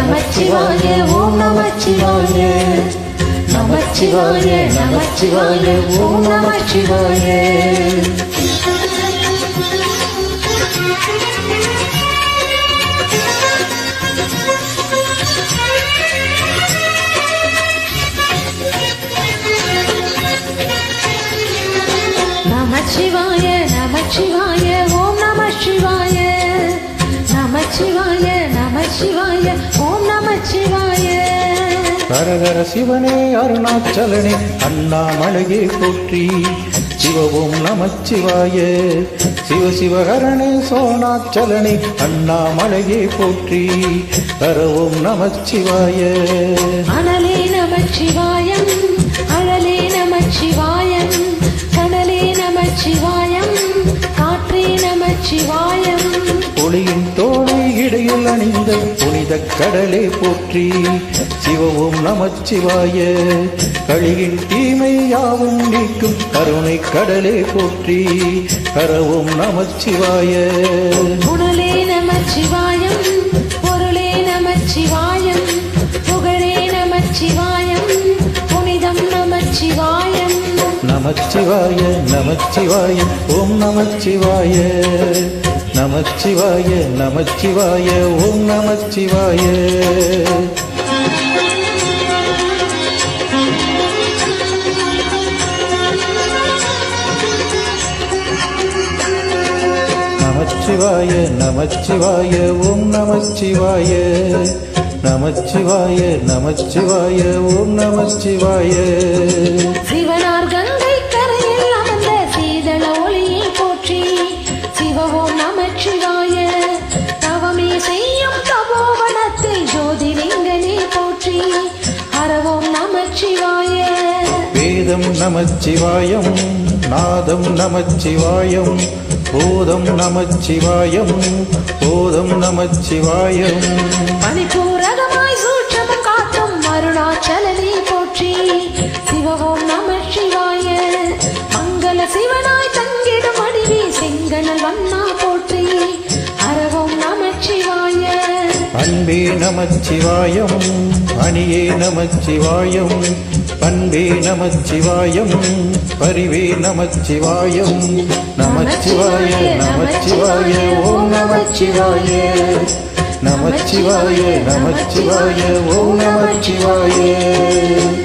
நமச்சிவாய நமச்சிவாய. நமச்சிவாய ஓம் நமச்சிவாய. நமச்சிவாய நமச்சிவாய ஓம் நமச்சிவாய நமச்சிவாய நமச்சிவாய ஓம் கரகர சிவனே அருணாச்சலனே அண்ணாமலையே போற்றி. சிவவும் நமச்சிவாய. சிவ சிவகரணே சோனாச்சலனே அண்ணாமலையே போற்றி. கரவும் நமச்சிவாய. அனலே நமச்சிவாயம் அழலே நமச்சிவாயம் கடலே நமச்சிவாயம் காற்றே நமச்சிவாயம். ஒளியின் தோலை இடையில் அணிந்த புனித கடலே போற்றி சிவவும் நமச்சிவாய கழியின் தீமை யாவும் நீக்கும் கருணை கடலே போற்றி கரவும் நமச்சிவாய. உணலே நமச்சிவாய. நமச்சிவாய நமச்சிவாய ஓம் நமச்சிவாய நமச்சிவாய நமச்சிவாய ஓம் நமச்சிவாய நமச்சிவாய நமச்சிவாய ஓம் நமச்சிவாய நமச்சிவாய நமச்சிவாய ஓம் நமச்சிவாய நமச்சிவாய. வேதம் நமச்சிவாயம் நாதம் நமச்சிவாயம் போதம் நமச்சிவாயம் போதம் நமச்சிவாயம். அன்பே நமச்சிவாயம் அணியே நமச்சிவாயம் பண்பே நமச்சிவாயம் பரிவே நமச்சிவாயம். நமச்சிவாய நமச்சிவாய ஓம் நமச்சிவாய. நமச்சிவாய நமச்சிவாய ஓம் நமச்சிவாய.